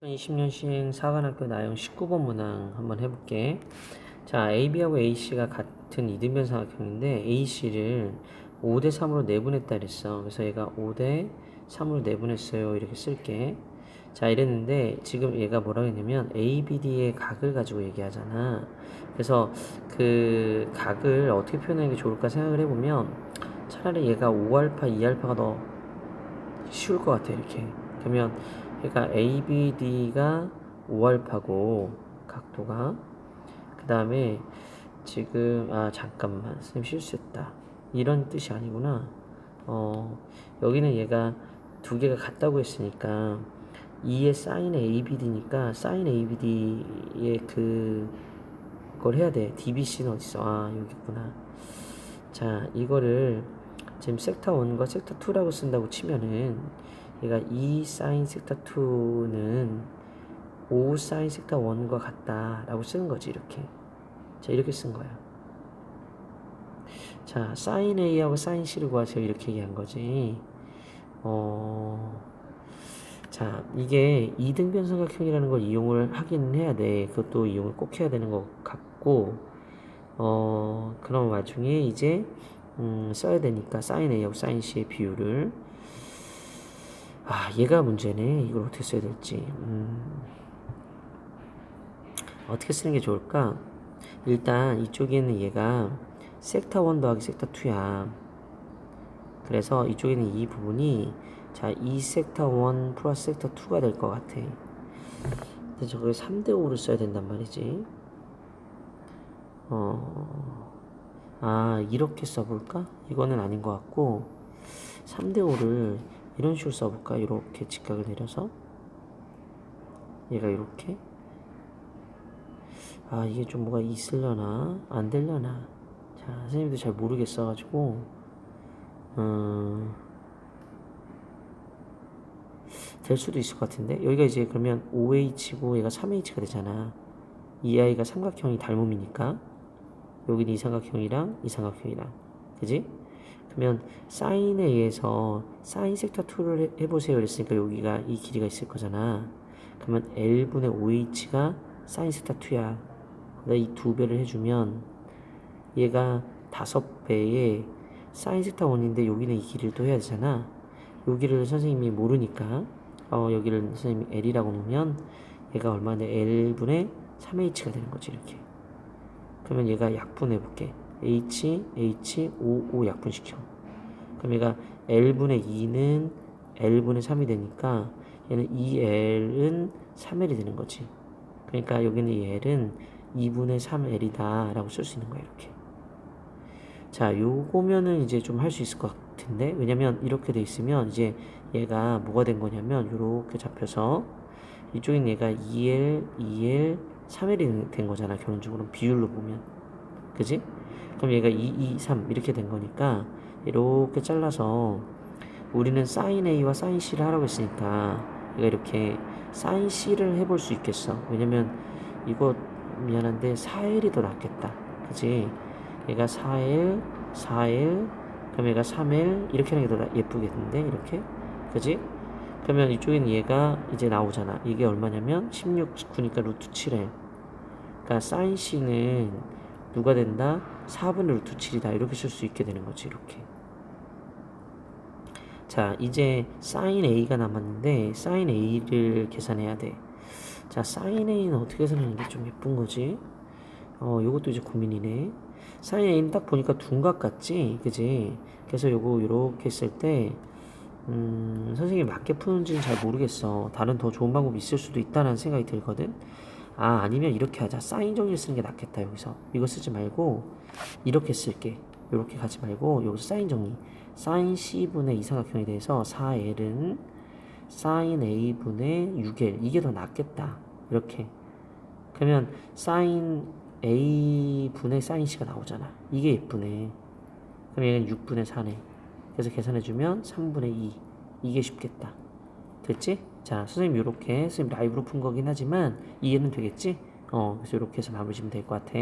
20년식 사관학교 나영 19번 문항 한번 해볼게. 자, AB하고 AC가 같은 이등변 삼각형인데 AC를 5대 3으로 내분했다 그랬어. 그래서 얘가 5대 3으로 내분했어요. 이렇게 쓸게. 자, 이랬는데 지금 얘가 뭐라고 했냐면 ABD의 각을 가지고 얘기하잖아. 그래서 그 각을 어떻게 표현하는 게 좋을까 생각을 해보면 차라리 얘가 5알파, 2알파가 더 쉬울 것 같아. 이렇게. 그러면 그러니까 ABD가 5알파고 각도가 그 다음에 지금 아 잠깐만 선생님 실수했다. 이런 뜻이 아니구나. 어 여기는 얘가 두 개가 같다고 했으니까 2의 사인 ABD니까 사인 ABD의 그 그걸 해야 돼. DBC는 어딨어 아 여기 있구나. 자 이거를 지금 섹터 1과 섹터 2라고 쓴다고 치면은 얘가 2 사인 섹터 2는 5 사인 섹터 1과 같다 라고 쓰는 거지 이렇게. 자 이렇게 쓴 거야. 자 사인 A하고 사인 C를 구하세요. 이렇게 얘기한 거지. 어... 자 이게 이등변 삼각형이라는 걸 이용을 하긴 해야 돼. 그것도 이용을 꼭 해야 되는 것 같고 어 그런 와중에 이제 음, 써야 되니까 사인 A하고 사인 C의 비율을 아 얘가 문제네. 이걸 어떻게 써야 될지. 음, 어떻게 쓰는 게 좋을까? 일단 이쪽에는 얘가 섹터 1 더하기 섹터 2야. 그래서 이쪽에는 이 부분이 자, 이 섹터 1 플러스 섹터 2가 될 것 같아. 근데 저걸 3대 5를 써야 된단 말이지. 어, 아 이렇게 써볼까? 이거는 아닌 것 같고 3대 5를 이런 식으로 써볼까? 이렇게 직각을 내려서 얘가 이렇게. 아 이게 좀 뭐가 있으려나? 안 되려나? 자 선생님도 잘 모르겠어 가지고 음, 될 수도 있을 것 같은데? 여기가 이제 그러면 5H고 얘가 3H가 되잖아. 이 아이가 삼각형이 닮음이니까 여기는 이 삼각형이랑 이 삼각형이랑. 그지? 그러면 사인에 의해서 사인 섹터 2를 해보세요 그랬으니까 여기가 이 길이가 있을 거잖아. 그러면 L분의 5H가 사인 섹터 2야. 이 두 배를 해주면 얘가 다섯 배의 사인 섹터 1인데 여기는 이 길이를 또 해야 되잖아. 여기를 선생님이 모르니까 어, 여기를 선생님이 L이라고 놓으면 얘가 얼마나 L분의 3H가 되는 거지 이렇게. 그러면 얘가 약분해 볼게 H, H, O, O 약분시켜. 그럼 얘가 L분의 2는 L분의 3이 되니까 얘는 2L은 3L이 되는 거지. 그러니까 여기는 이 L은 2분의 3L이다 라고 쓸 수 있는 거야 이렇게. 자 요거면은 이제 좀 할 수 있을 것 같은데 왜냐면 이렇게 돼 있으면 이제 얘가 뭐가 된 거냐면 이렇게 잡혀서 이쪽엔 얘가 2L, 2L, 3L이 된 거잖아 결론적으로 비율로 보면 그지? 그럼 얘가 2, 2, 3 이렇게 된 거니까 이렇게 잘라서 우리는 사인 A와 사인 C를 하라고 했으니까 얘가 이렇게 사인 C를 해볼 수 있겠어 왜냐면 이거 미안한데 4L이 더 낫겠다 그지? 얘가 4L, 4L 그럼 얘가 3L 이렇게 하는 게 더 예쁘겠는데 이렇게 그지? 그러면 이쪽에는 얘가 이제 나오잖아 이게 얼마냐면 16, 9니까 루트 7L 그러니까 사인 C는 누가 된다? 4분의 루트 7이다. 이렇게 쓸 수 있게 되는 거지. 이렇게. 자, 이제 사인 A가 남았는데 사인 A를 계산해야 돼. 자, 사인 A는 어떻게 계산하는 게 좀 예쁜 거지? 어, 요것도 이제 고민이네. 사인 A는 딱 보니까 둔각 같지? 그지? 그래서 요거 요렇게 했을 때 음, 선생님이 맞게 푸는지는 잘 모르겠어. 다른 더 좋은 방법이 있을 수도 있다는 생각이 들거든. 아 아니면 이렇게 하자. 사인 정리를 쓰는 게 낫겠다 여기서. 이거 쓰지 말고 이렇게 쓸게. 이렇게 가지 말고 여기서 사인 정리 사인 C분의 이삼각형에 대해서 4L은 사인 A분의 6L 이게 더 낫겠다. 이렇게. 그러면 사인 A분의 사인 C가 나오잖아. 이게 예쁘네. 그럼 얘는 6분의 4네. 그래서 계산해주면 3분의 2 이게 쉽겠다. 됐지? 자, 선생님 이렇게 선생님 라이브로 푼 거긴 하지만 이해는 되겠지? 어, 그래서 이렇게 해서 마무리 지면 될 것 같아.